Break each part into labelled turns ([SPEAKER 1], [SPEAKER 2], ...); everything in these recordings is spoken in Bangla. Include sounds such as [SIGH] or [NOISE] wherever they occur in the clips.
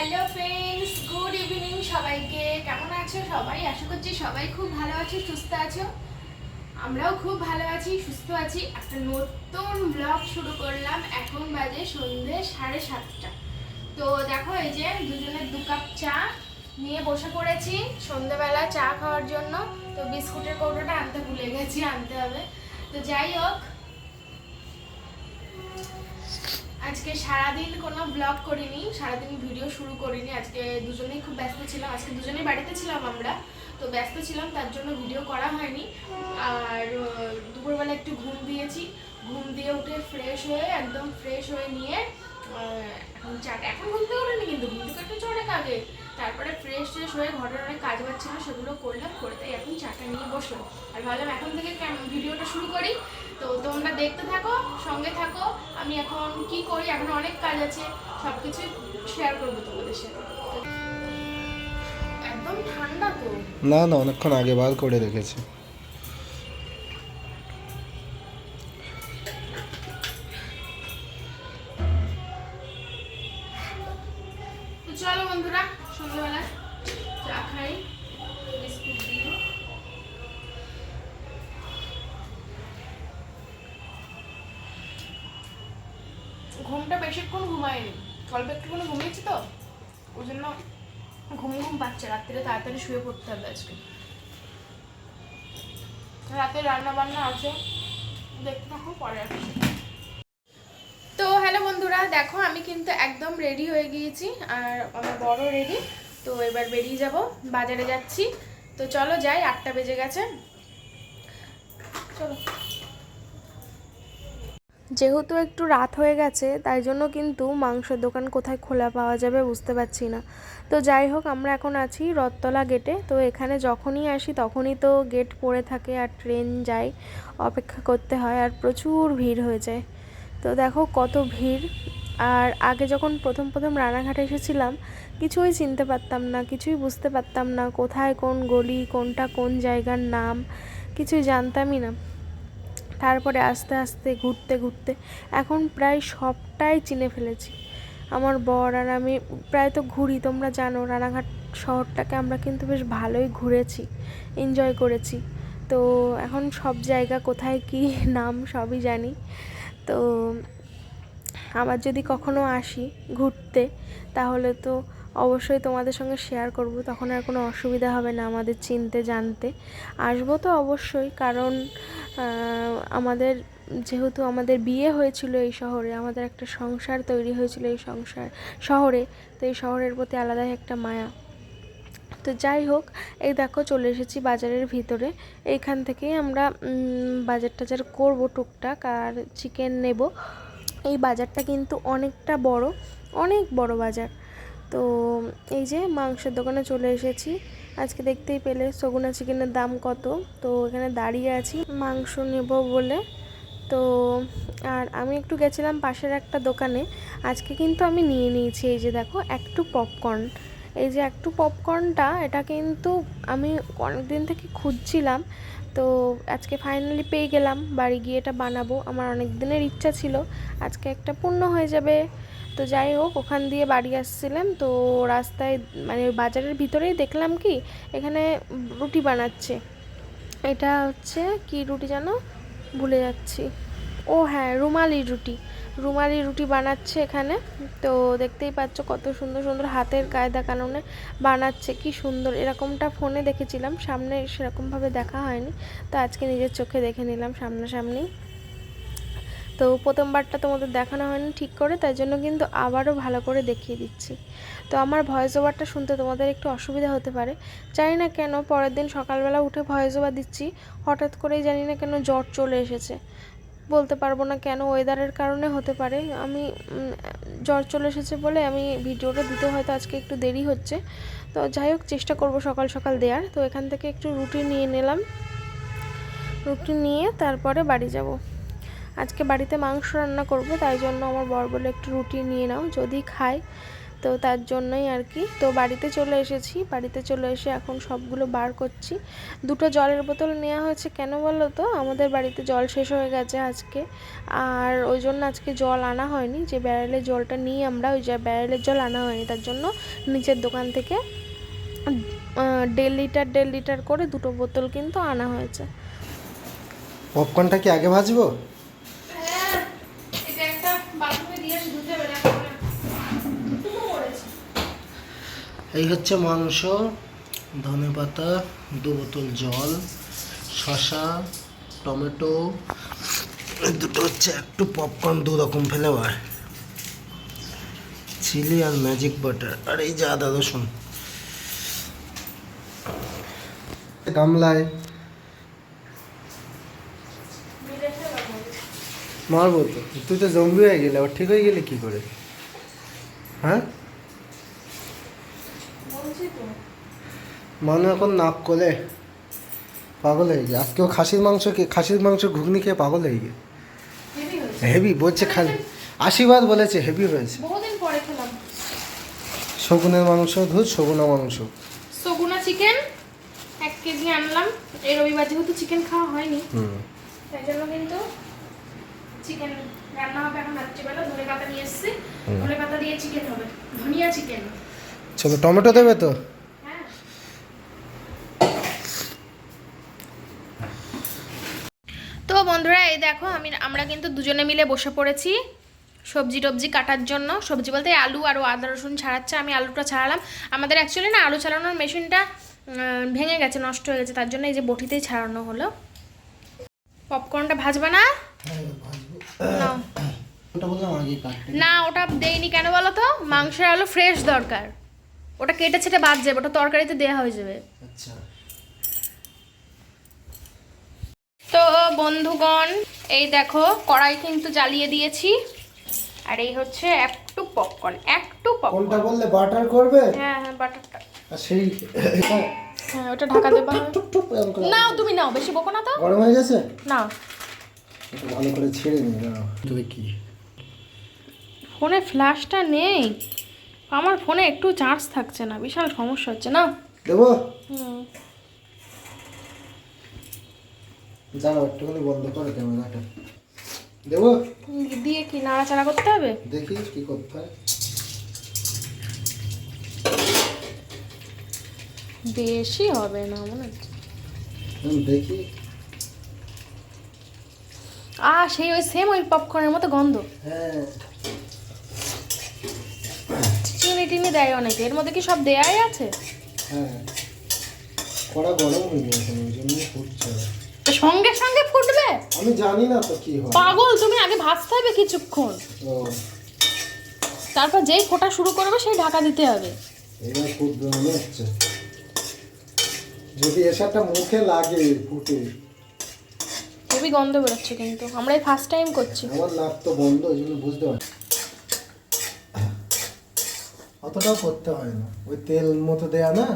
[SPEAKER 1] হ্যালো ফ্রেন্ডস গুড ইভিনিং সবাইকে। কেমন আছো সবাই? আশা করছি সবাই খুব ভালো আছো, সুস্থ আছো। আমরাও খুব ভালো আছি, সুস্থ আছি। একটা নতুন ব্লগ শুরু করলাম। এখন বাজে সন্ধে সাড়ে সাতটা। তো দেখো এই যে দুজনের দু কাপ চা নিয়ে বসে পড়েছি সন্ধেবেলা চা খাওয়ার জন্য। তো বিস্কুটের কৌটোটা আনতে ভুলে গেছি, আনতে হবে। তো যাই হোক আজকে সারাদিন কোনো ব্লগ করিনি, সারাদিন ভিডিও শুরু করিনি। আজকে দুজনেই খুব ব্যস্ত ছিলাম। আজকে দুজনেই বাড়িতে ছিলাম আমরা। তো ব্যস্ত ছিলাম, তার জন্য ভিডিও করা হয়নি। আর দুপুরবেলা একটু ঘুম দিয়েছি। ঘুম দিয়ে উঠে ফ্রেশ হয়ে, একদম ফ্রেশ হয়ে নিয়ে এখন চাটা এখন ঘুম উঠিনি কিন্তু, ঘুম থেকে একটু চড়ে আগে। তারপরে ফ্রেশ ট্রেশ হয়ে ঘরের অনেক কাজ বাজ ছিল সেগুলো করলাম, করে তাই এখন চাটা নিয়ে বসলাম। আর ভাবলাম এখন থেকে ভিডিওটা শুরু করি? তো তোমরা দেখতে থাকো, সঙ্গে থাকো, আমি এখন কি করি, এখন অনেক কাজ আছে সব কিছু শেয়ার করব তোমাদের সাথে। একদম ঠান্ডা তো।
[SPEAKER 2] না না, অনেকক্ষণ আগে বার করে রেখেছি।
[SPEAKER 1] ঘুমটা বেশিক্ষণ ঘুমায়নি অল্প একটুখানি ঘুমিয়েছি তো, ওই জন্য ঘুম ঘুম পাচ্ছে, রাত্রিরে তাড়াতাড়ি শুয়ে পড়তে হবে আজকে। রাতে রান্না বান্না আছে, দেখতে থাকো, পরে আসছি। তো হ্যালো বন্ধুরা, দেখো আমি কিন্তু একদম রেডি হয়ে গিয়েছি, আর আমার বড় রেডি তো এবার বেরিয়ে যাব, বাজারে যাচ্ছি। তো চলো যাই, আটটা বেজে গেছে। চলো।
[SPEAKER 3] যেহেতু একটু রাত হয়ে গেছে, তাই জন্য কিন্তু মাংসের দোকান কোথায় খোলা পাওয়া যাবে বুঝতে পারছি না। তো যাই হোক, আমরা এখন আছি রথতলা গেটে তো এখানে যখনই আসি, তখনই তো গেট পড়ে থাকে আর ট্রেন যায়, অপেক্ষা করতে হয় আর প্রচুর ভিড় হয়ে যায়। তো দেখো কত ভিড়। আর আগে যখন প্রথম প্রথম রানাঘাটে এসেছিলাম, কিছুই চিনতে পারতাম না, কিছুই বুঝতে পারতাম না কোথায় কোন গলি, কোনটা কোন জায়গার নাম, কিছুই জানতামই না। তারপরে আস্তে আস্তে ঘুরতে ঘুরতে এখন প্রায় সবটাই চিনে ফেলেছি। আমার বর আর আমি প্রায় তো ঘুরি, তোমরা জানো রানাঘাট শহরটাকে আমরা কিন্তু বেশ ভালোই ঘুরেছি এনজয় করেছি। তো এখন সব জায়গা কোথায় কি [LAUGHS] নাম সবই জানি। তো আবার যদি কখনো আসি ঘুরতে, তাহলে তো অবশ্যই তোমাদের সঙ্গে শেয়ার করব, তখন আর কোনো অসুবিধা হবে না আমাদের চিনতে, জানতে। আসব তো অবশ্যই, কারণ আমাদের যেহেতু আমাদের বিয়ে হয়েছিল এই শহরে, আমাদের একটা সংসার তৈরি হয়েছিল এই সংসার, শহরে, তো এই শহরের প্রতি আলাদাই একটা মায়া। তো যাই হোক, এই দেখো চলে এসেছি বাজারের ভিতরে, এইখান থেকেই আমরা বাজার টাজার করব টুকটাক, আর চিকেন নেব। এই বাজারটা কিন্তু অনেকটা বড়, অনেক বড় বাজার। তো এই যে মাংসের দোকানে চলে এসেছি। আজকে দেখতেই পেলে সগুনা চিকেনের দাম কত। তো এখানে দাঁড়িয়ে আছি, মাংস নেব বলে। তো আর আমি একটু গেছিলাম পাশের একটা দোকানে। আজকে কিন্তু আমি নিয়ে নিয়েছি, এই যে দেখো একটু পপকর্ন। এই যে একটু পপকর্নটা, এটা কিন্তু আমি অনেক দিন থেকে খুঁজছিলাম। তো আজকে ফাইনালি পেয়ে গেলাম, বাড়ি গিয়ে এটা বানাবো। আমার অনেক দিনের ইচ্ছা ছিল, আজকে একটা পূর্ণ হয়ে যাবে। তো যাই হোক, ওখান দিয়ে বাড়ি আসছিলাম। তো রাস্তায় মানে বাজারের ভিতরেই দেখলাম কি, এখানে রুটি বানাচ্ছে। এটা হচ্ছে কি রুটি জানো? ভুলে যাচ্ছি। ও হ্যাঁ রুমালি রুটি। রুমালি রুটি বানাচ্ছে এখানে। তো দেখতেই পাচ্ছ কত সুন্দর সুন্দর হাতের কায়দা কানুনে বানাচ্ছে, কি সুন্দর। এরকমটা ফোনে দেখেছিলাম, সামনে সেরকমভাবে দেখা হয়নি। তো আজকে নিজের চোখে দেখে নিলাম সামনাসামনি। তো প্রথমবারটা তোমাদের দেখানো হয়নি ঠিক করে, তাই জন্য কিন্তু আবারও ভালো করে দেখিয়ে দিচ্ছি। তো আমার ভয়েস ওভারটা শুনতে তোমাদের একটু অসুবিধা হতে পারে। জানি না কেন পরের দিন সকালবেলা উঠে ভয়েস ওভার দিচ্ছি, হঠাৎ করেই জানি না কেন জ্বর চলে এসেছে। বলতে পারব না কেন ওয়েদারের কারণে হতে পারে। আমি জ্বর চলে এসেছে বলে আমি ভিডিওটা দিতে হয়তো আজকে একটু দেরি হচ্ছে। তো যাই হোক, চেষ্টা করব সকাল সকাল দেওয়ার তো এখান থেকে একটু রুটি নিয়ে নিলাম। রুটি নিয়ে তারপরে বাড়ি যাব। আজকে বাড়িতে মাংস রান্না করব, তাই জন্য আমার বর বলে একটু রুটি নিয়ে নাও, যদি খায়
[SPEAKER 4] তো তার জন্যই আর কি। তো বাড়িতে চলে এসেছি, বাড়িতে চলে এসে এখন সবগুলো বার করছি। দুটো জলের বোতল নেওয়া হয়েছে কেন বলো তো? আমাদের বাড়িতে জল শেষ হয়ে গেছে আজকে। আর ওই জন্য আজকে জল আনা হয়নি, যে ব্যারেলের জলটা নিই আমরা, ওই যে ব্যারেলের জল আনা হয়নি, তার জন্য নিচের দোকান থেকে দেড় লিটার দেড় লিটার করে দুটো বোতল কিন্তু আনা হয়েছে।
[SPEAKER 2] পপকর্নটা কি আগে ভাজবো? এই হচ্ছে মাংস, ধনে পাতা, দু বোতল জল, শসা, টমেটো, এই দুটো হচ্ছে একটু পপকর্ন দু রকম ফেলে হয়। চিলি আর ম্যাজিক বাটার আর এই যে আদা রসুন গামলায় মারবো তো। তুই তো জম্বি হয়ে গেলে, আবার ঠিক হয়ে গেলে কি করে? হ্যাঁ
[SPEAKER 3] বলছি তো
[SPEAKER 2] মানু এখন নাক কোলে পাগল হয়ে গিয়ে। আজকেও খাসির মাংস খেয়ে খাসির মাংস ঘুগনি খেয়ে পাগল হয়ে গিয়ে।
[SPEAKER 3] হেভি
[SPEAKER 2] বলছে খালি আশীর্বাদ বলেছে হেভি হয়েছে। শগুনের মাংস ধুর শগুনা মাংস।
[SPEAKER 3] সগুনা চিকেন এক কেজি আনলাম। এই রবিবার যেহেতু চিকেন খাওয়া হয়নি তাই জন্য কিন্তু চিকেন রান্না হবে এখন রাত্রিবেলা। ধনে পাতা নিয়ে এসেছি। ধনে পাতা দিয়ে চিকেন হবে। ধনিয়া চিকেন
[SPEAKER 2] চলো টমেটো দেবে তো?
[SPEAKER 3] হ্যাঁ তো বন্ধুরা এই দেখো আমি আমরা কিন্তু দুজনে মিলে বসে পড়েছি সবজি টবজি কাটার জন্য। সবজি বলতে আলু আর আদা রসুন ছাড়াচ্ছে আমি আলুটা ছাড়ালাম। আমাদের অ্যাকচুয়ালি না আলু ছাড়ানোর মেশিনটা ভেঙে গেছে নষ্ট হয়ে গেছে তার জন্য এই যে বটিতেই ছাড়ানো হলো। পপকর্নটা ভাজবে না?
[SPEAKER 2] কাটতে।
[SPEAKER 3] না ওটা দেইনি কেন বলো তো? মাংসের আলু ফ্রেশ দরকার। ওটা কেটে ছেটে বাদ যাবে ওটা তরকারিতে দেওয়া হয়ে যাবে।
[SPEAKER 2] আচ্ছা।
[SPEAKER 3] তো বন্ধুগণ এই দেখো কড়াই কিন্তু জ্বালিয়ে দিয়েছি। আর এই হচ্ছে একটু পপকর্ন একটু পপকর্ন
[SPEAKER 2] কোনটা বললে বাটার করবে?
[SPEAKER 3] হ্যাঁ হ্যাঁ বাটারটা
[SPEAKER 2] আর সেই
[SPEAKER 3] হ্যাঁ ওটা ঢাকা দেবা।
[SPEAKER 2] টুক টুক এরকম
[SPEAKER 3] নাও তুমি নাও বেশি বকো না তো।
[SPEAKER 2] গরম হয়ে গেছে? একটু ভালো করে ছেড়ে নিয়ে দাঁড়াও তুই কি?
[SPEAKER 3] ফোনে ফ্ল্যাশটা নেই। আমার ফোনে একটু চার্জ থাকছে না বিশাল সমস্যা হচ্ছে না?
[SPEAKER 2] দেবো?
[SPEAKER 3] হুম।
[SPEAKER 2] দাঁড়াও একটুখানি বন্ধ করে ক্যামেরাটা। দেবো?
[SPEAKER 3] দিয়ে কি নাড়াচাড়া করতে হবে?
[SPEAKER 2] দেখি কি করতে হয়।
[SPEAKER 3] বেশি হবে না মনে হচ্ছে।
[SPEAKER 2] দেখি।
[SPEAKER 3] আ সেই ওই সেম ওই পপকর্নের মতো গন্ধ।
[SPEAKER 2] হ্যাঁ।
[SPEAKER 3] চিনি টিনি দেয় অনেকে এর মধ্যে কি সব দেয়াই আছে?
[SPEAKER 2] হ্যাঁ। কড়া গরম হয়ে গেছে ওই জন্য ফুটছে।
[SPEAKER 3] সঙ্গে সঙ্গে ফুটবে?
[SPEAKER 2] আমি জানি না তো কি হয়।
[SPEAKER 3] পাগল তুমি আগে ভাজতে হবে কিছুক্ষণ। তারপর যেই ফোটা শুরু করবে সেই ঢাকা দিতে হবে।
[SPEAKER 2] এবার ফুটবে মনে হচ্ছে। যদি এসারটা মুখে লাগে ফুটে।
[SPEAKER 3] খুবই গন্ধ বেরোচ্ছে কিন্তু। আমরা এই ফার্স্ট টাইম করছি।
[SPEAKER 2] আমার নাক তো বন্ধ ওই জন্য বুঝতে পারছি। অতটাও করতে হয় না। ওই তেল মতো দেয়া না?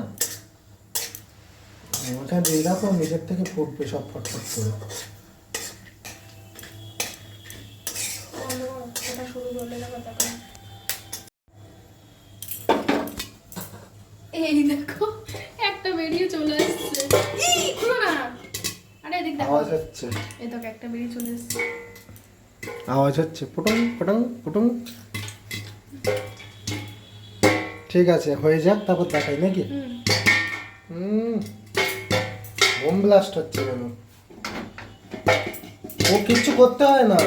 [SPEAKER 2] ওটা দিয়ে রাখো নিজের থেকে ফুটবে সব ফটফট করে।
[SPEAKER 3] এই দেখো একটা বেরিয়ে চলে এসছে। না। আরে এদিক দেখো।
[SPEAKER 2] আওয়াজ হচ্ছে।
[SPEAKER 3] এই দেখো একটা বেরিয়ে চলে এসছে।
[SPEAKER 2] আওয়াজ হচ্ছে। পুটুং পুটুং পুটুং। ঠিক আছে হয়ে যাক তারপর দেখাই নাকি?
[SPEAKER 3] হুম।
[SPEAKER 2] বোম ব্লাস্ট হচ্ছে কেন? ও কিচ্ছু করতে হয় না।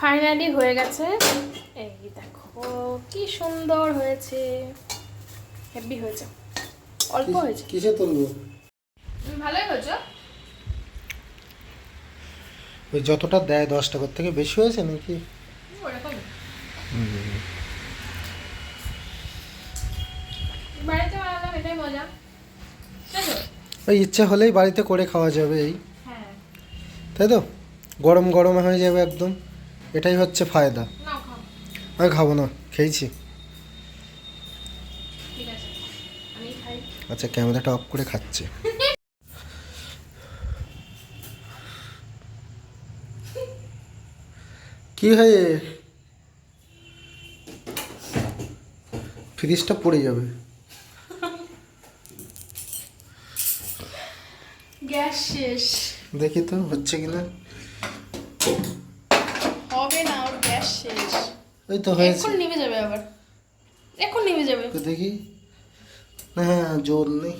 [SPEAKER 3] ফাইনালি হয়ে গেছে। এই দেখো কি সুন্দর হয়েছে। হেভি হয়েছে। অল্প হয়েছে।
[SPEAKER 2] কিসে তুলবো?
[SPEAKER 3] তুমি ভালোই হয়েছে?
[SPEAKER 2] ওই যতটা দেয় দশ টাকার থেকে বেশি হয়েছে নাকি? ওই ইচ্ছে হলেই বাড়িতে করে খাওয়া যাবে এই।
[SPEAKER 3] হ্যাঁ।
[SPEAKER 2] তাই তো? গরম গরম হয়ে যাবে একদম। এটাই হচ্ছে ফায়দা। আমি খাব না খেয়েছি। আচ্ছা ক্যামেরাটা অফ করে খাচ্ছে। [LAUGHS] কি হয় ফ্রিজটা পড়ে যাবে।
[SPEAKER 5] গ্যাস শেষ।
[SPEAKER 2] দেখি তো হচ্ছে কিনা?
[SPEAKER 5] হবে না ওর গ্যাস শেষ।
[SPEAKER 2] ওই তো হয়েছে।
[SPEAKER 5] এখন নিভে যাবে আবার। এখন নিভে যাবে।
[SPEAKER 2] তো দেখি। না হ্যাঁ জোর নেই।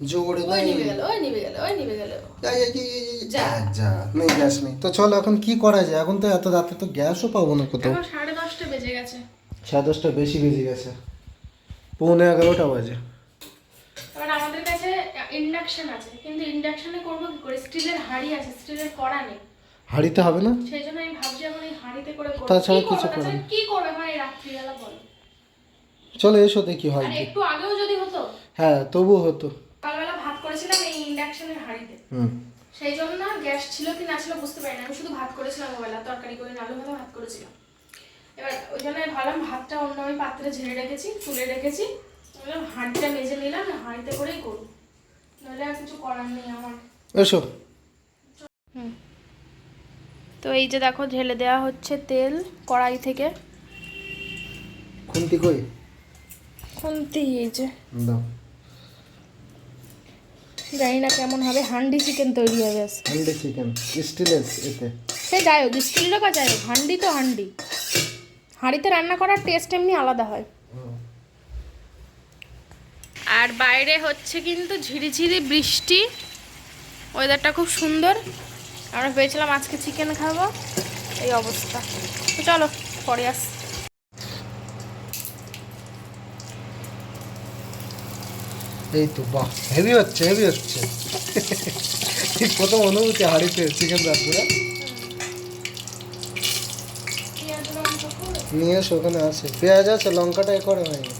[SPEAKER 2] জোর নেই গ্যাস নেই তো চলো এখন কি করা যায়? এখন তো এত রাতে তো গ্যাসও পাবো না কোথাও।
[SPEAKER 5] সাড়ে দশটা বেজে গেছে।
[SPEAKER 2] সাড়ে দশটা বেশি বেজে গেছে। পৌনে এগারোটা বাজে।
[SPEAKER 5] এবার আমাদের কাছে ইন্ডাকশন আছে। কিন্তু ইন্ডাকশনে করব কি করে? স্টিলের হাঁড়ি আছে স্টিলের কড়া নেই।
[SPEAKER 2] হাঁড়িতে হবে না?
[SPEAKER 5] সেই জন্য আমি ভাবছি এখন এই হাঁড়িতে করে করব।
[SPEAKER 2] তাছাড়া
[SPEAKER 5] করব?
[SPEAKER 2] কিছু
[SPEAKER 5] তাছাড়া কি করবে মানে রাত্রিবেলা বলো।
[SPEAKER 2] চলো এসো দেখি হয়
[SPEAKER 5] একটু আগেও যদি হতো।
[SPEAKER 2] হ্যাঁ তবু হতো।
[SPEAKER 5] সকালবেলা ভাত করেছিলাম এই ইন্ডাকশনের হাঁড়িতে। সেই জন্য না গ্যাস ছিল কি না ছিল বুঝতে পারি না। আমি শুধু ভাত করেছিলাম ওবেলা তরকারি করে আলু ভাতে ভাত করেছিলাম। এবার ওই জন্য ভাবলাম ভাতটা অন্য আমি পাত্রে ঝেড়ে রেখেছি তুলে রেখেছি। বললাম হাঁড়িটা মেজে নিলাম হাঁড়িতে করেই করব। নাহলে আর কিছু করার নেই আমার।
[SPEAKER 2] এসো।
[SPEAKER 3] তো এই যে দেখো ঢেলে দেওয়া হচ্ছে তেল কড়াই থেকে।
[SPEAKER 2] খুন্তি কই?
[SPEAKER 3] খুন্তি এই যে।
[SPEAKER 2] দাও।
[SPEAKER 3] জানি না কেমন হবে হান্ডি চিকেন তৈরি হবে আজকে।
[SPEAKER 2] হান্ডি চিকেন স্টিলের এতে।
[SPEAKER 3] সে যাই হোক স্টিলের কাজ যাই হোক হান্ডি তো হান্ডি। হাঁড়িতে রান্না করার টেস্ট এমনি আলাদা হয়। আর বাইরে হচ্ছে কিন্তু ঝিরিঝিরি বৃষ্টি ওয়েদারটা খুব সুন্দর। আমরা ভেবেছিলাম আজকে চিকেন খাব এই অবস্থা। তো চলো পরে আস
[SPEAKER 2] এই তো, বাহ হেভি হচ্ছে হেভি হচ্ছে। এই প্রথম অনুভূতি হাঁড়িতে চিকেন রান্না নিয়ে এসো, ওখানে আছে। পেঁয়াজ আছে, লঙ্কাটা এ করে হয়নি।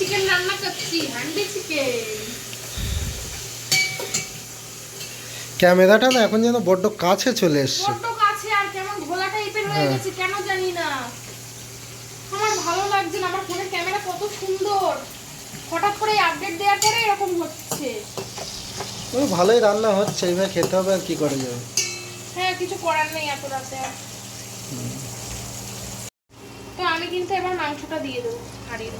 [SPEAKER 5] চিকেন রান্না করছি, হান্ডি চিকেন
[SPEAKER 2] ক্যামেরাটা না এখন যেন বড্ড কাছে চলে এসছে।
[SPEAKER 5] বড্ড কাছে আর কেমন ঘোলা টাইপের হয়ে
[SPEAKER 2] হ্যাঁ।
[SPEAKER 5] গেছে কেন জানি না। আমার ভালো লাগছে না আমার ফোনের ক্যামেরা কত সুন্দর। হঠাৎ করে আপডেট দেওয়ার পরে এরকম হচ্ছে।
[SPEAKER 2] ও ভালোই রান্না হচ্ছে এইভাবে খেতে হবে আর কি করে যাবে?
[SPEAKER 5] হ্যাঁ কিছু করার নেই এত রাতে তো আমি কিন্তু এবার মাংসটা দিয়ে দেবো হাড়ির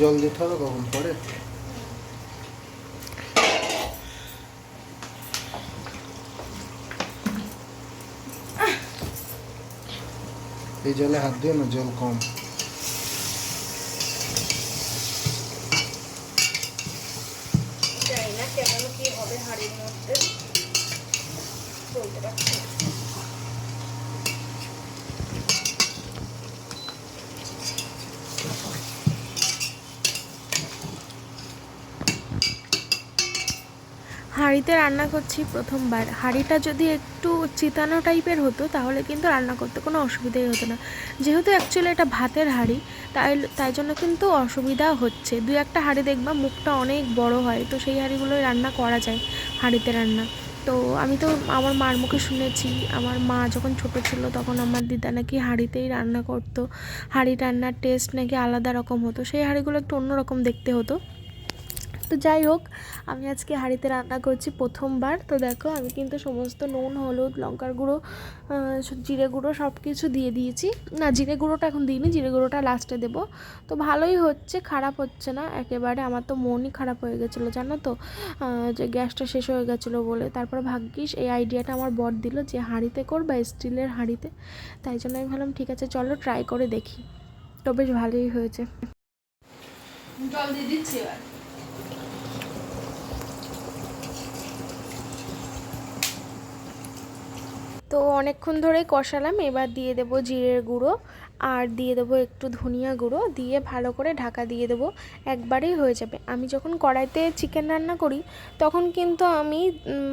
[SPEAKER 2] জল দিতে হবে কখন পরে? এই জলে হাত দিও না জল কম
[SPEAKER 5] জানি না কেমন কি হবে হাড়ির মধ্যে বলতে পারছি না।
[SPEAKER 3] হাঁড়িতে রান্না করছি প্রথমবার। হাঁড়িটা যদি একটু চিতানো টাইপের হতো, তাহলে কিন্তু রান্না করতে কোনো অসুবিধাই হতো না। যেহেতু অ্যাকচুয়ালি এটা ভাতের হাঁড়ি, তাই তাই জন্য কিন্তু অসুবিধা হচ্ছে। দু একটা হাঁড়ি দেখবা মুখটা অনেক বড় হয়, তো সেই হাঁড়িগুলোই রান্না করা যায় হাঁড়িতে রান্না। তো আমি তো আমার মার মুখে শুনেছি, আমার মা যখন ছোট ছিল তখন আমার দিদা নাকি হাঁড়িতেই রান্না করতো। হাঁড়ি রান্নার টেস্ট নাকি আলাদা রকম হতো, সেই হাঁড়িগুলো একটু অন্যরকম দেখতে হতো। তো যাই হোক, আমি আজকে হাঁড়িতে রান্না করছি প্রথমবার। তো দেখো, আমি কিন্তু সমস্ত নুন, হলুদ, লঙ্কার গুঁড়ো জিরে গুঁড়ো সব কিছু দিয়ে দিয়েছি। না, জিরে গুঁড়োটা এখন দিইনি, জিরে গুঁড়োটা লাস্টে দেবো। তো ভালোই হচ্ছে, খারাপ হচ্ছে না। একেবারে আমার তো মনই খারাপ হয়ে গেছিল, জানো তো? যে গ্যাসটা শেষ হয়ে গেছিল বলে। তারপর ভাগ্যিস এই আইডিয়াটা আমার বর দিল যে হাঁড়িতে কর বা স্টিলের হাঁড়িতে। তাই জন্য আমি ভাবলাম, ঠিক আছে, চলো ট্রাই করে দেখি। তো বেশ ভালোই হয়েছে।
[SPEAKER 5] জল দিয়ে দিচ্ছি এবার?
[SPEAKER 3] তো অনেকক্ষণ ধরেই কষালাম, এবার দিয়ে দেবো জিরের গুঁড়ো
[SPEAKER 4] আর দিয়ে দেবো একটু ধনিয়া গুঁড়ো, দিয়ে ভালো করে ঢাকা দিয়ে দেবো, একবারেই হয়ে যাবে। আমি যখন কড়াইতে চিকেন রান্না করি, তখন কিন্তু আমি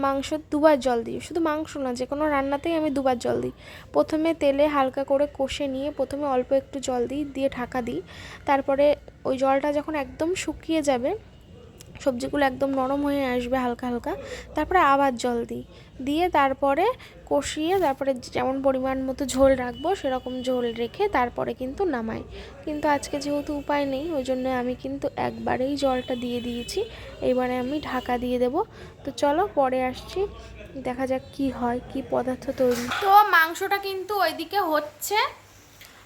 [SPEAKER 4] মাংস দুবার জল দিই। শুধু মাংস না যে কোনো রান্নাতেই আমি দুবার জল দিই। প্রথমে তেলে হালকা করে কষে নিয়ে প্রথমে অল্প একটু জল দিই, দিয়ে ঢাকা দিই। তারপরে ওই জলটা যখন একদম শুকিয়ে যাবে সবজিগুলো একদম নরম হয়ে আসবে হালকা হালকা। তারপরে আবার জল দিই। দিয়ে তারপরে কষিয়ে তারপরে যেমন পরিমাণ মতো ঝোল রাখব, সেরকম ঝোল রেখে তারপরে কিন্তু নামাই। কিন্তু আজকে যেহেতু উপায় নেই, ওই জন্য আমি কিন্তু একবারেই জলটা দিয়ে দিয়েছি। এবারে আমি ঢাকা দিয়ে দেব। তো চলো পরে আসছি, দেখা যাক কি হয়, কি পদার্থ তৈরি।
[SPEAKER 3] তো মাংসটা কিন্তু ওইদিকে হচ্ছে।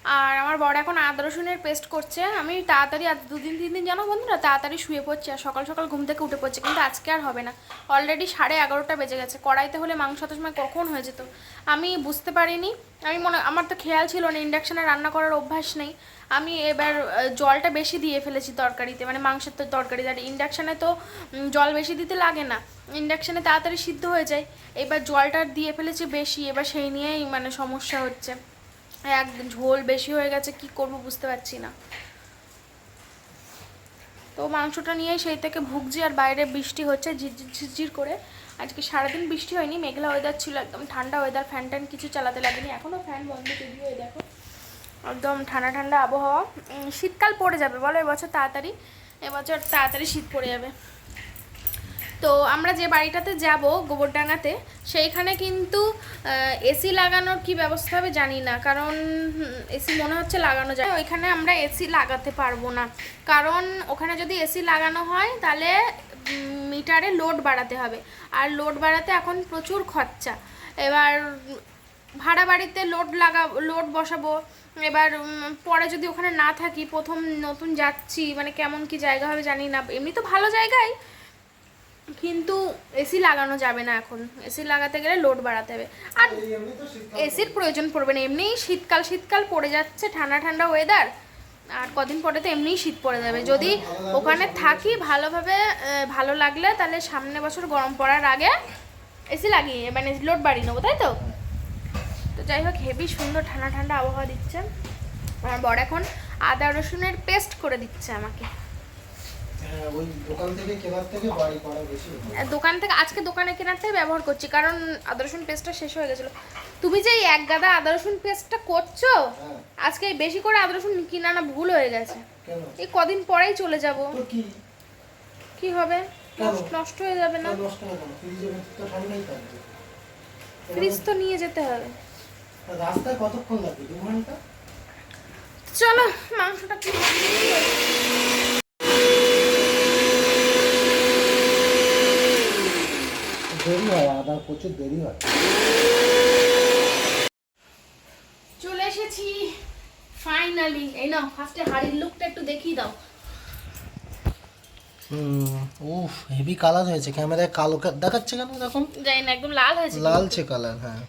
[SPEAKER 3] আর আমার বড় এখন আদা রসুনের পেস্ট করছে। আমি তাড়াতাড়ি আজ দুদিন তিন দিন জানো বন্ধুরা, তাড়াতাড়ি শুয়ে পড়ছে আর সকাল সকাল ঘুম থেকে উঠে পড়ছে, কিন্তু আজকে আর হবে না। অলরেডি সাড়ে এগারোটা বেজে গেছে, কড়াইতে হলে মাংস তো সময় কখন হয়ে যেত? আমি বুঝতে পারিনি, আমি মনে, আমার তো খেয়াল ছিল না, ইন্ডাকশানে রান্না করার অভ্যাস নেই। আমি এবার জলটা বেশি দিয়ে ফেলেছি তরকারিতে মানে মাংসের তো তরকারিতে আর ইন্ডাকশানে তো জল বেশি দিতে লাগে না। ইন্ডাকশানে তাড়াতাড়ি সিদ্ধ হয়ে যায়, এবার জলটা দিয়ে ফেলেছি বেশি, এবার সেই নিয়েই মানে সমস্যা হচ্ছে। এক ঝোল বেশি হয়ে গেছে, কি করব বুঝতে পারছি না। তো মাংসটা নিয়েই সেই থেকে ভুগছি আর বাইরে বৃষ্টি হচ্ছে ঝিরঝির করে। আজকে সারাদিন বৃষ্টি হয়নি, মেঘলা ওয়েদার ছিল একদম ঠান্ডা ওয়েদার ফ্যান ট্যান কিছু চালাতে লাগেনি এখনও ফ্যান বন্ধ যদিও দেখো। একদম ঠান্ডা ঠান্ডা আবহাওয়া। শীতকাল পড়ে যাবে, বলো এবছর তাড়াতাড়ি এবছর তাড়াতাড়ি শীত পড়ে যাবে। তো আমরা যে বাড়িটাতে যাব গোবরডাঙ্গাতে, সেইখানে কিন্তু এসি লাগানোর কি ব্যবস্থা হবে জানি না। কারণ এসি মনে হচ্ছে লাগানো যায়। ওইখানে আমরা এসি লাগাতে পারব না। কারণ, ওখানে যদি এসি লাগানো হয়, তাহলে মিটারে লোড বাড়াতে হবে। আর লোড বাড়াতে এখন প্রচুর খরচা। এবার, ভাড়া বাড়িতে লোড লাগা লোড বসাবো। এবার পরে যদি ওখানে না থাকি, প্রথম নতুন যাচ্ছি মানে কেমন কি জায়গা হবে জানি না। এমনি তো ভালো জায়গায় কিন্তু এসি লাগানো যাবে না এখন। এসি লাগাতে গেলে লোড বাড়াতে হবে। আর এসির প্রয়োজন পড়বে না। এমনিই শীতকাল শীতকাল পড়ে যাচ্ছে, ঠান্ডা ঠান্ডা ওয়েদার আর কদিন পরে তো এমনিই শীত পড়ে যাবে। যদি ওখানে থাকি ভালোভাবে ভালো লাগলে তাহলে সামনে বছর গরম পড়ার আগে এসি লাগিয়ে মানে লোড বাড়িয়ে নেব, তাই তো? তো যাই হোক হেভি সুন্দর, ঠান্ডা ঠান্ডা আবহাওয়া দিচ্ছে। আমার বড় এখন আদা রসুনের পেস্ট করে দিচ্ছে আমাকে।
[SPEAKER 2] ওই দোকান থেকে কেনার থেকে বাড়ি করা বেশি
[SPEAKER 3] আর দোকান থেকে আজকে দোকানে কেনার থেকে ব্যবহার করছি কারণ আদা রসুন পেস্টটা শেষ হয়ে গেছিল। তুমি যে এক গাদা আদা রসুন পেস্টটা করছ
[SPEAKER 2] হ্যাঁ।
[SPEAKER 3] আজকে বেশি করে আদা রসুন কিনা না ভুল হয়ে গেছে। এই কদিন পরেই চলে যাব।
[SPEAKER 2] কি?
[SPEAKER 3] হবে? নষ্ট- হয়ে যাবে না? ফ্রিজ তো নিয়ে যেতে হবে।
[SPEAKER 2] রাস্তায় কতক্ষণ লাগবে? দু ঘণ্টা?
[SPEAKER 3] চলো মাংসটা কি
[SPEAKER 2] দেরি হয় আদা প্রচুর দেরি হয়।
[SPEAKER 3] চলে এসেছি ফাইনালি এই নাও ফার্স্টে হাড়ির লুকটা একটু দেখিয়ে দাও।
[SPEAKER 2] উফ হেভি কালার হয়েছে। ক্যামেরায় কালো দেখাচ্ছে কেন দেখুন
[SPEAKER 3] জানি না একদম লাল হয়েছে
[SPEAKER 2] লালচে কালার হ্যাঁ।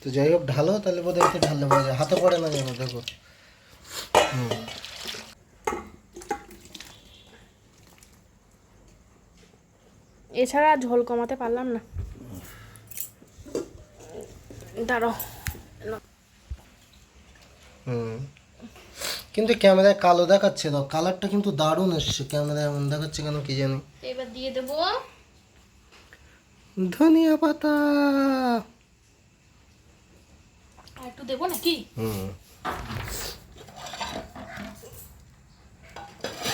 [SPEAKER 2] তো যাই হোক ঢালো তাহলে বোধ হয় ঢাললে যায়। হাতে পড়ে না যেন দেখো। হুম।
[SPEAKER 3] এছাড়া আর ঝোল কমাতে পারলাম না। দাঁড়াও।
[SPEAKER 2] হুম। কিন্তু ক্যামেরায় কালো দেখাচ্ছে তো কালারটা কিন্তু দারুণ এসছে ক্যামেরায় এমন দেখাচ্ছে কেন কি জানি।
[SPEAKER 3] এবার দিয়ে দেবো।
[SPEAKER 2] ধনিয়া পাতা।
[SPEAKER 3] একটু দেবো নাকি?
[SPEAKER 2] হুম।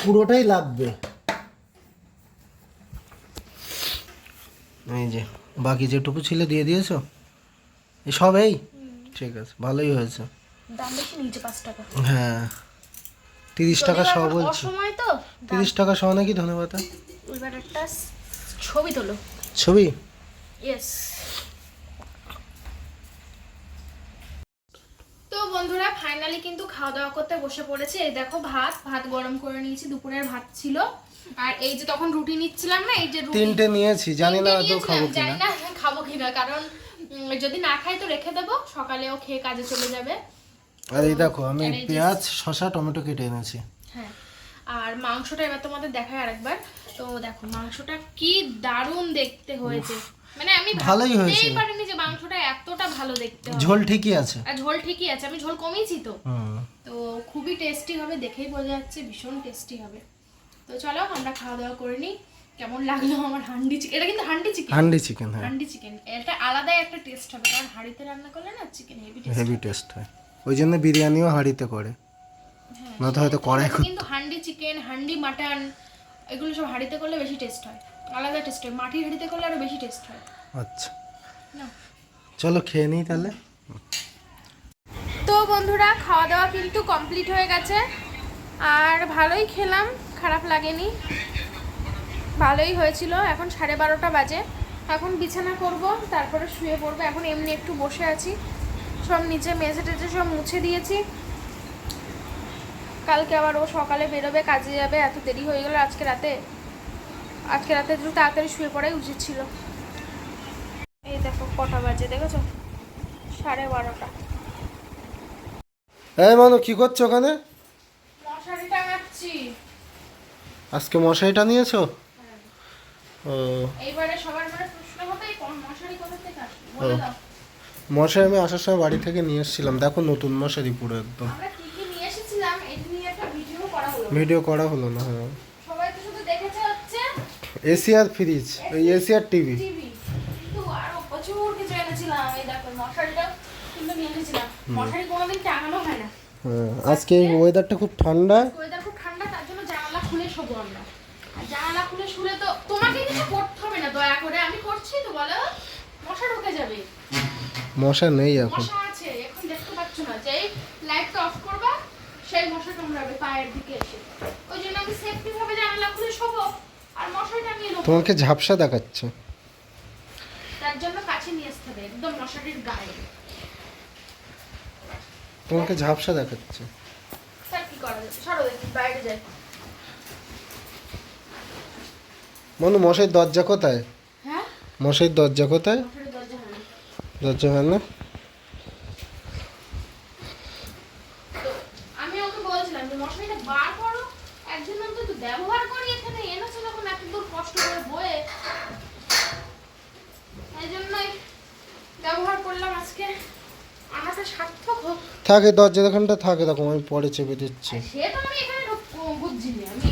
[SPEAKER 2] পুরোটাই লাগবে। এই যে বাকি যেটুকু ছিল দিয়ে দিয়েছ? এই সবেই ঠিক আছে ভালোই হয়েছে।
[SPEAKER 3] দাম বেশি নিচে পাঁচ টাকা।
[SPEAKER 2] হ্যাঁ তিরিশ টাকা সহ বলছি।
[SPEAKER 3] সময় তো
[SPEAKER 2] তিরিশ টাকা সহ নাকি ধন্যবাদ
[SPEAKER 3] এবার একটা ছবি তোলো।
[SPEAKER 2] ছবি?
[SPEAKER 3] ইয়েস তো বন্ধুরা ফাইনালি কিন্তু খাওয়া দাওয়া করতে বসে পড়েছে। এই দেখো ভাত ভাত গরম করে নিয়েছি দুপুরের ভাত ছিল। আর এই যে তখন রুটি নিচ্ছিলাম না এই যে রুটি
[SPEAKER 2] তিনটে নিয়েছি জানি না তো খাব
[SPEAKER 3] নিয়েছিলাম, জানি
[SPEAKER 2] কিনা
[SPEAKER 3] না খাব কিনা কারণ যদি না খাই তো রেখে দেবো সকালেও খেয়ে কাজে চলে যাবে।
[SPEAKER 2] আর এই দেখো আমি পেঁয়াজ শসা টমেটো কেটে এনেছি।
[SPEAKER 3] হ্যাঁ আর মাংসটা এবার তোমাদের দেখায় আরেকবার। তো দেখো মাংসটা কি দারুণ দেখতে হয়েছে। মানে আমি
[SPEAKER 2] ভালোই হয়েছে।
[SPEAKER 3] পারিনি যে মাংসটা এতটা ভালো দেখতে
[SPEAKER 2] ঝোল ঠিকই আছে।
[SPEAKER 3] আর ঝোল ঠিকই আছে আমি ঝোল কমিয়েছি তো। তো খুবই টেস্টি হবে দেখেই বোঝা যাচ্ছে ভীষণ টেস্টি হবে। তো চলো আমরা খাওয়া দাওয়া করে নিই। কেমন লাগল আমার হান্ডি চিকেন? এটা কিন্তু হান্ডি চিকেন।
[SPEAKER 2] হান্ডি চিকেন হ্যাঁ।
[SPEAKER 3] হান্ডি চিকেন। এটা আলাদাই একটা টেস্ট হবে কারণ হাঁড়িতে রান্না করলে না chicken heavy taste
[SPEAKER 2] heavy taste হয়। ওই জন্য বিরিয়ানিও হাঁড়িতে করে। না তো হয়তো কড়াই
[SPEAKER 3] কিন্তু হান্ডি চিকেন হান্ডি মাটন এগুলো সব হাঁড়িতে করলে বেশি টেস্ট হয়। আলাদা টেস্ট হয়। মাটির হাঁড়িতে করলে আরও বেশি টেস্ট হয়।
[SPEAKER 2] আচ্ছা। চলো খেয়ে নিই তাহলে।
[SPEAKER 3] তো বন্ধুরা খাওয়া দাওয়া কিন্তু কমপ্লিট হয়ে গেছে। আর ভালোই খেলাম। খারাপ লাগেনি। ভালোই হয়েছিল। এখন সাড়ে বারোটা বাজে। এখন বিছানা করব, তারপরে শুয়ে পড়ব। এখন এমনি একটু বসে আছি। সব নিচে মেঝে টেজে সব মুছে দিয়েছি। কালকে আবার ও সকালে বেরোবে, কাজে যাবে। এত দেরি হয়ে গেল আজকে রাতে। আজকে রাতে একটু তাড়াতাড়ি শুয়ে পড়াই উচিত ছিল। এই দেখো, কটা বাজে, দেখেছ? সাড়ে বারোটা।
[SPEAKER 2] হ্যাঁ মানু, কি করছ ওখানে
[SPEAKER 3] মশারি টাঙাচ্ছি
[SPEAKER 2] আজকে মশারিটা নিয়েছো? ও।
[SPEAKER 3] এইবারে সবার মানে প্রশ্ন হবে কোন মশারি কোথা থেকে বলে দাও।
[SPEAKER 2] মশারি আমি আসার সময় বাড়ি থেকে নিয়ে এসেছিলাম। দেখো নতুন মশারি পুরো একদম।
[SPEAKER 3] আমরা কি কি নিয়ে এসেছিলাম এটা নিয়ে একটা ভিডিও করা হলো।
[SPEAKER 2] ভিডিও করা হলো না হ্যাঁ।
[SPEAKER 3] সবাই তো শুধু দেখেছে হচ্ছে
[SPEAKER 2] এসি আর ফ্রিজ ওই এসি আর টিভি।
[SPEAKER 3] টিভি। কিন্তু আরও প্রচুর কিছু এনেছিলাম। এই দেখো মশারিটা কিন্তু নিয়ে এসেছিলাম। মশারি কোনোদিন টাঙানো হয় না।
[SPEAKER 2] হ্যাঁ আজকে ওয়েদারটা খুব ঠান্ডা।
[SPEAKER 3] ওয়েদার খুব ঠান্ডা তার জন্য শোবো আমরা। আর জানালা খুলে শুলে তো তোমাকে কিছু করতে হবে না দয়া করে। আমি করছি তো বলো। মশা ঢুকে যাবে।
[SPEAKER 2] মশা নেই এখন।
[SPEAKER 3] মশা আছে এখন দেখতে পাচ্ছ না। যেই লাইটটা অফ করবা সেই মশা কামড়াবে পায়ের দিকে এসে। ওই জন্য আমি সেফটি ভাবে জানালা খুলে শোবো আর মশারিটা নিয়ে নেব
[SPEAKER 2] তোমাকে ঝাপসা দেখাচ্ছে।
[SPEAKER 3] তার জন্য কাছে নিয়ে আসতে হবে একদম মশারির গায়ে।
[SPEAKER 2] তোমাকে ঝাপসা দেখাচ্ছে।
[SPEAKER 3] তার কি করা যাবে সরো দেখি বাইরে যাই।
[SPEAKER 2] মনু মশারির দরজা কোথায়?
[SPEAKER 3] হ্যাঁ?
[SPEAKER 2] মশারির দরজা কোথায়?
[SPEAKER 3] দরজা হয় না।
[SPEAKER 2] থাকে দরজা দোকানটা থাকে তখন আমি পরে চেপে দিচ্ছি।
[SPEAKER 3] সে তো আমি এখানে বুঝছি আমি।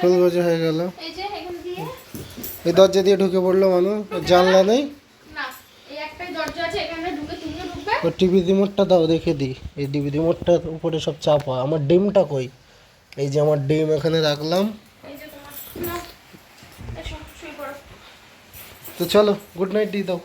[SPEAKER 3] ফুল গোজা হয়ে গেল।
[SPEAKER 2] হয়ে
[SPEAKER 3] এই
[SPEAKER 2] দরজা দিয়ে ঢুকে পড়ল মানু জানলা নেই? ও টিভি রিমোটটা দাও দেখে দিই এই টিভি রিমোটটার উপরে সব চাপা আমার ডিমটা কই? এই যে আমার ডিম এখানে রাখলাম। তো চলো গুড নাইট দিয়ে দাও।